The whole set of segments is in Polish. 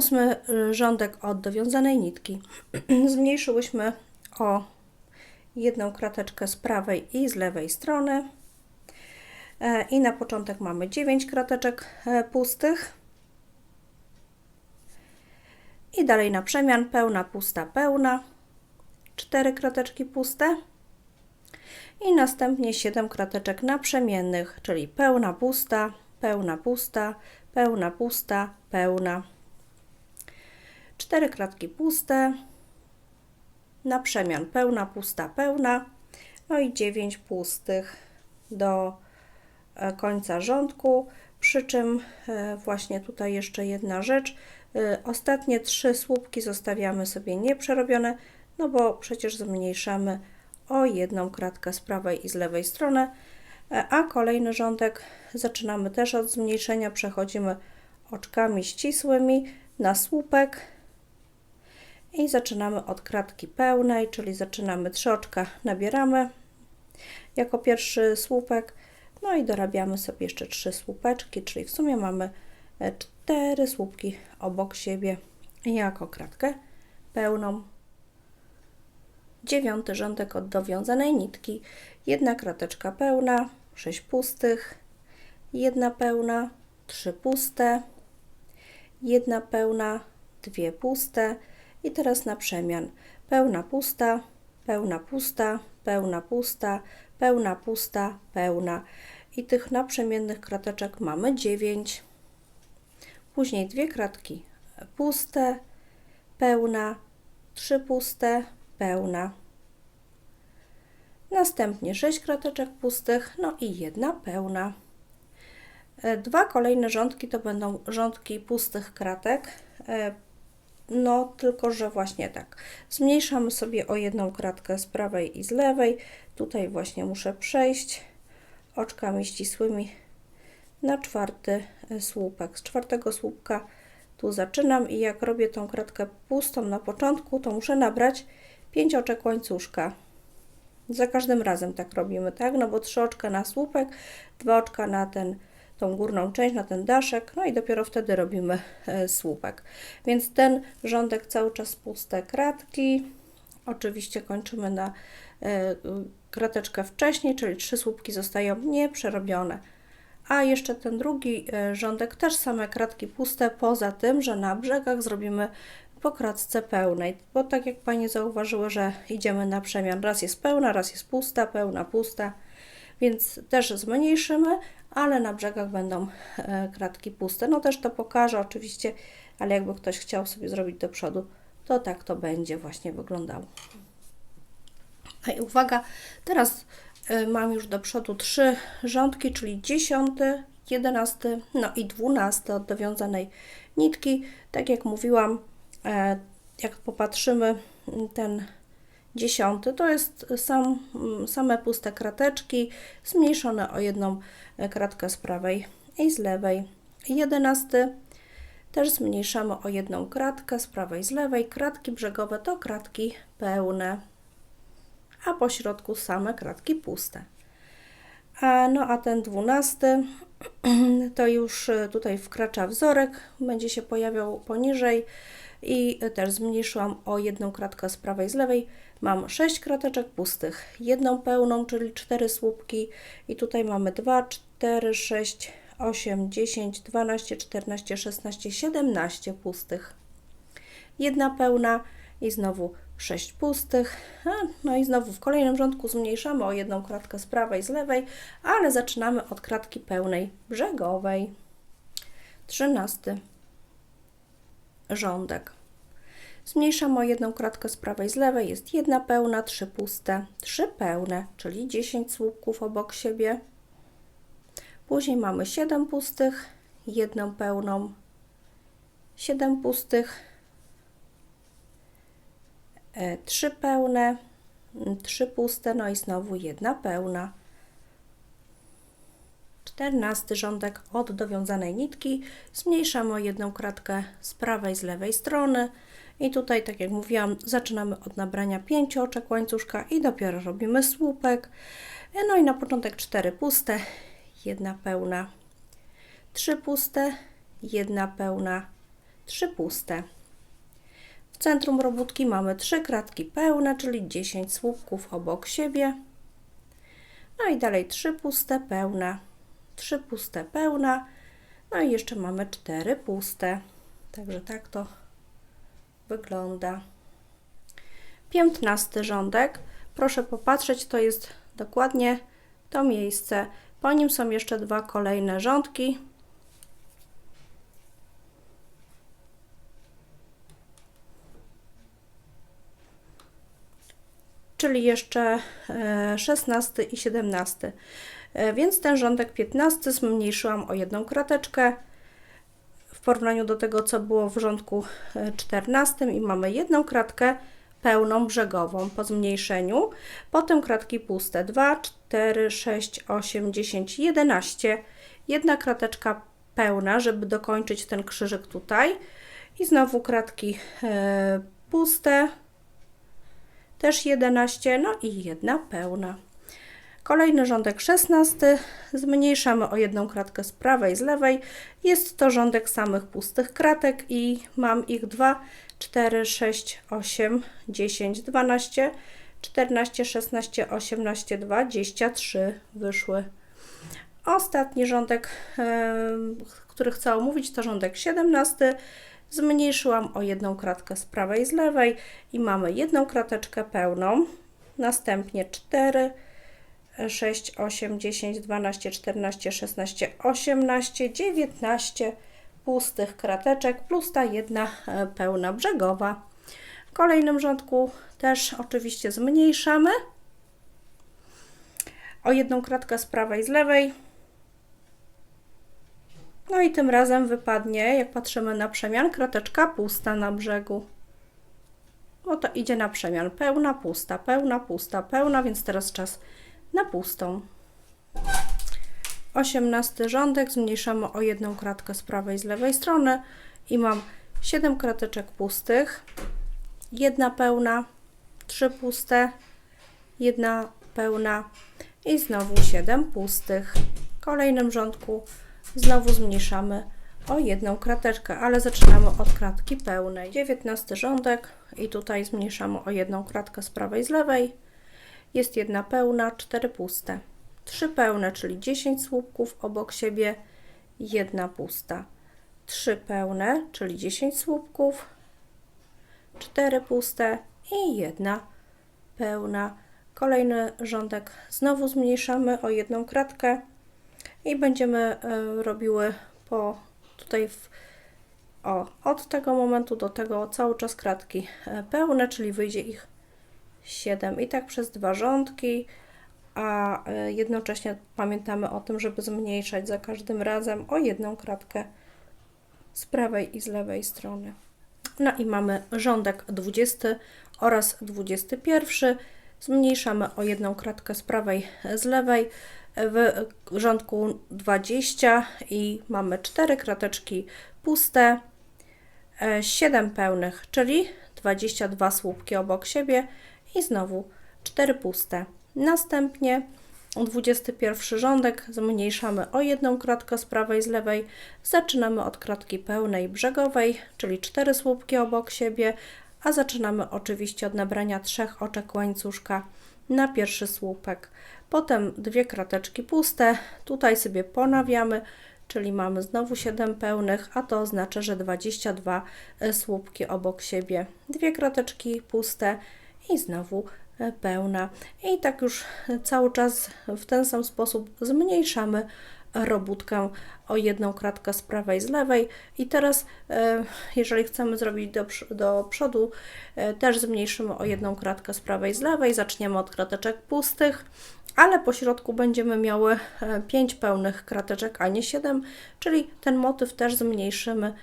Ósmy rządek od dowiązanej nitki. Zmniejszyłyśmy o jedną krateczkę z prawej i z lewej strony. E, I na początek mamy 9 krateczek e, pustych. I dalej na przemian pełna, pusta, pełna. 4 krateczki puste. I następnie 7 krateczek naprzemiennych, czyli pełna, pusta, pełna, pusta, pełna, pusta, pełna. 4 kratki puste, na przemian pełna, pusta, pełna, no i 9 pustych do e, końca rządku. Przy czym e, właśnie tutaj jeszcze jedna rzecz. E, Ostatnie trzy słupki zostawiamy sobie nieprzerobione, no bo przecież zmniejszamy o jedną kratkę z prawej i z lewej strony, a kolejny rządek zaczynamy też od zmniejszenia, przechodzimy oczkami ścisłymi na słupek i zaczynamy od kratki pełnej, czyli zaczynamy trzy oczka, nabieramy jako pierwszy słupek, no i dorabiamy sobie jeszcze trzy słupeczki, czyli w sumie mamy e, cztery słupki obok siebie jako kratkę pełną. Dziewiąty rządek od dowiązanej nitki, jedna krateczka pełna, sześć pustych, jedna pełna, trzy puste, jedna pełna, dwie puste i teraz na przemian. Pełna pusta, pełna pusta, pełna pusta, pełna pusta, pełna. I tych naprzemiennych krateczek mamy 9. Później dwie kratki puste, pełna, trzy puste, pełna. Następnie 6 krateczek pustych, no i jedna pełna. E, Dwa kolejne rządki to będą rządki pustych kratek. No, tylko że właśnie tak. Zmniejszamy sobie o jedną kratkę z prawej i z lewej. Tutaj właśnie muszę przejść oczkami ścisłymi na czwarty e, słupek. Z czwartego słupka tu zaczynam i jak robię tą kratkę pustą na początku, to muszę nabrać 5 oczek łańcuszka. Za każdym razem tak robimy, tak? No bo trzy oczka na słupek, dwa oczka na ten, tą górną część, na ten daszek, no i dopiero wtedy robimy e, słupek. Więc ten rządek cały czas puste kratki. Oczywiście kończymy na e, krateczkę wcześniej, czyli trzy słupki zostają nieprzerobione. A jeszcze ten drugi e, rządek też same kratki puste, poza tym, że na brzegach zrobimy po kratce pełnej, bo tak jak Panie zauważyły, że idziemy na przemian, raz jest pełna, raz jest pusta, pełna, pusta, więc też zmniejszymy, ale na brzegach będą e, kratki puste. No też to pokażę oczywiście, ale jakby ktoś chciał sobie zrobić do przodu, to tak to będzie właśnie wyglądało. No i uwaga, teraz y, mam już do przodu trzy rządki, czyli dziesiąty, jedenasty, no i dwunasty od dowiązanej nitki. Tak jak mówiłam, e, jak popatrzymy, ten dziesiąty to jest sam, same puste krateczki, zmniejszone o jedną e, kratkę z prawej i z lewej. Jedenasty też zmniejszamy o jedną kratkę z prawej i z lewej. Kratki brzegowe to kratki pełne a po środku same kratki puste. A, no a ten dwunasty to już y, tutaj wkracza wzorek, będzie się pojawiał poniżej i też zmniejszyłam o jedną kratkę z prawej i z lewej. Mam 6 krateczek pustych, jedną pełną, czyli 4 słupki i tutaj mamy 2, 4, 6, 8, 10, 12, 14, 16, 17 pustych. Jedna pełna i znowu 6 pustych. No i znowu w kolejnym rządku zmniejszamy o jedną kratkę z prawej, z lewej, ale zaczynamy od kratki pełnej brzegowej. 13 rządek. Zmniejszamy o jedną kratkę z prawej, z lewej. Jest jedna pełna, trzy puste, trzy pełne, czyli 10 słupków obok siebie. Później mamy 7 pustych, jedną pełną, 7 pustych, e, trzy pełne, m, trzy puste, no i znowu jedna pełna. 14 rządek od dowiązanej nitki. Zmniejszamy o jedną kratkę z prawej, z lewej strony. I tutaj, tak jak mówiłam, zaczynamy od nabrania 5 oczek łańcuszka i dopiero robimy słupek. No i na początek 4 puste, jedna pełna, 3 puste, jedna pełna, 3 puste. W centrum robótki mamy 3 kratki pełne, czyli 10 słupków obok siebie. No i dalej 3 puste, pełna, 3 puste, pełna. No i jeszcze mamy 4 puste. Także tak to wygląda. 15 rządek. Proszę popatrzeć, to jest dokładnie to miejsce. Po nim są jeszcze dwa kolejne rządki. Czyli jeszcze 16 i 17. E, Więc ten rządek 15 zmniejszyłam o jedną krateczkę w porównaniu do tego, co było w rządku 14 i mamy jedną kratkę pełną brzegową po zmniejszeniu. Potem kratki puste 2, 4, 6, 8, 10, 11. Jedna krateczka pełna, żeby dokończyć ten krzyżyk tutaj. I znowu kratki e, puste, też 11, no i jedna pełna. Kolejny rządek 16. Zmniejszamy o jedną kratkę z prawej, z lewej. Jest to rządek samych pustych kratek i mam ich 2, 4, 6, 8, 10, 12, 14, 16, 18, 23 wyszły. Ostatni rządek, który chcę omówić, to rządek 17. Zmniejszyłam o jedną kratkę z prawej, z lewej i mamy jedną krateczkę pełną. Następnie 4, 6, 8, 10, 12, 14, 16, 18, 19 pustych krateczek plus ta jedna e, pełna brzegowa. W kolejnym rządku też oczywiście zmniejszamy o jedną kratkę z prawej, z lewej. No i tym razem wypadnie, jak patrzymy na przemian, krateczka pusta na brzegu. No to idzie na przemian pełna, pusta, pełna, pusta, pełna, więc teraz czas na pustą. 18 rządek zmniejszamy o jedną kratkę z prawej z lewej strony i mam 7 krateczek pustych, jedna pełna, 3 puste, jedna pełna i znowu 7 pustych. W kolejnym rządku znowu zmniejszamy o jedną krateczkę, ale zaczynamy od kratki pełnej. 19 rządek i tutaj zmniejszamy o jedną kratkę z prawej z lewej jest jedna pełna, cztery puste. Trzy pełne, czyli 10 słupków obok siebie, jedna pusta. Trzy pełne, czyli 10 słupków, cztery puste i jedna pełna. Kolejny rządek znowu zmniejszamy o jedną kratkę i będziemy y, robiły po tutaj w, o, od tego momentu do tego cały czas kratki e, pełne, czyli wyjdzie ich 7 i tak przez dwa rządki, a e, jednocześnie pamiętamy o tym, żeby zmniejszać za każdym razem o jedną kratkę z prawej i z lewej strony. No i mamy rządek 20 oraz 21. Zmniejszamy o jedną kratkę z prawej, z lewej w rządku 20 i mamy 4 krateczki puste, 7 e, pełnych, czyli 22 słupki obok siebie i znowu 4 puste. Następnie 21 rządek zmniejszamy o jedną kratkę z prawej z lewej. Zaczynamy od kratki pełnej brzegowej, czyli 4 słupki obok siebie, a zaczynamy oczywiście od nabrania trzech oczek łańcuszka na pierwszy słupek. Potem dwie krateczki puste, tutaj sobie ponawiamy, czyli mamy znowu 7 pełnych, a to oznacza, że 22 słupki obok siebie. Dwie krateczki puste, i znowu e, pełna. I tak już cały czas w ten sam sposób zmniejszamy robótkę o jedną kratkę z prawej z lewej. I teraz e, jeżeli chcemy zrobić do, do przodu e, też zmniejszymy o jedną kratkę z prawej z lewej. Zaczniemy od krateczek pustych ale po środku będziemy miały 5 pełnych krateczek, a nie 7, czyli ten motyw też zmniejszymy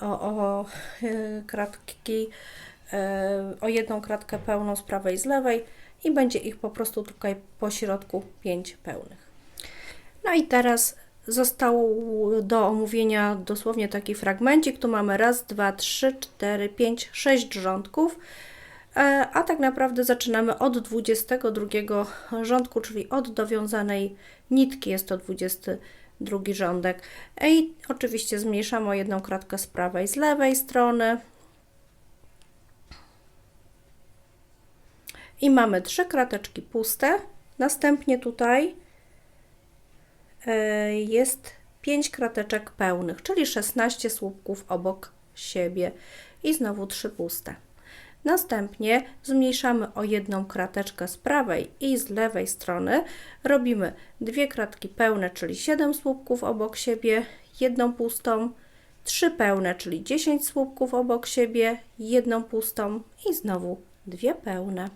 o, o kratki o jedną kratkę pełną z prawej i z lewej i będzie ich po prostu tutaj po środku 5 pełnych. No i teraz został do omówienia dosłownie taki fragmencik. Tu mamy raz, dwa, trzy, cztery, pięć, sześć rządków. E, A tak naprawdę zaczynamy od 22 rządku, czyli od dowiązanej nitki. Jest to 22 rządek. I oczywiście zmniejszamy o jedną kratkę z prawej, z lewej strony. I mamy trzy krateczki puste. Następnie tutaj e, jest 5 krateczek pełnych, czyli 16 słupków obok siebie i znowu 3 puste. Następnie zmniejszamy o jedną krateczkę z prawej i z lewej strony. Robimy dwie kratki pełne, czyli 7 słupków obok siebie, jedną pustą, trzy pełne, czyli 10 słupków obok siebie, jedną pustą i znowu dwie pełne.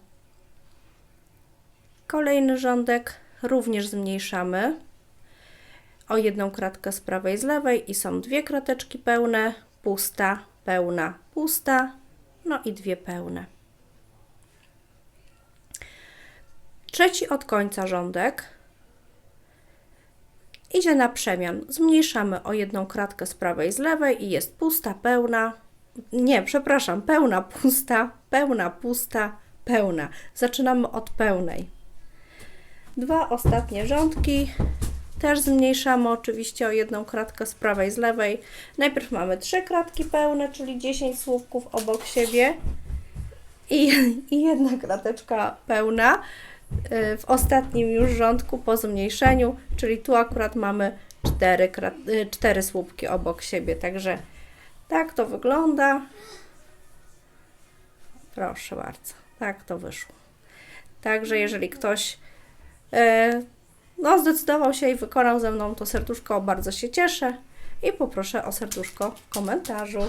Kolejny rządek również zmniejszamy o jedną kratkę z prawej z lewej i są dwie krateczki pełne, pusta, pełna, pusta, no i dwie pełne. Trzeci od końca rządek idzie na przemian. Zmniejszamy o jedną kratkę z prawej z lewej i jest pusta, pełna. Nie, przepraszam, pełna, pusta, pełna, pusta, pełna. Zaczynamy od pełnej. Dwa ostatnie rządki. Też zmniejszamy oczywiście o jedną kratkę z prawej z lewej. Najpierw mamy trzy kratki pełne, czyli 10 słupków obok siebie i, i jedna krateczka pełna y, w ostatnim już rządku po zmniejszeniu, czyli tu akurat mamy cztery, y, cztery słupki obok siebie. Także tak to wygląda. Proszę bardzo, tak to wyszło. Także jeżeli ktoś no, zdecydował się i wykonał ze mną to serduszko, bardzo się cieszę i poproszę o serduszko w komentarzu.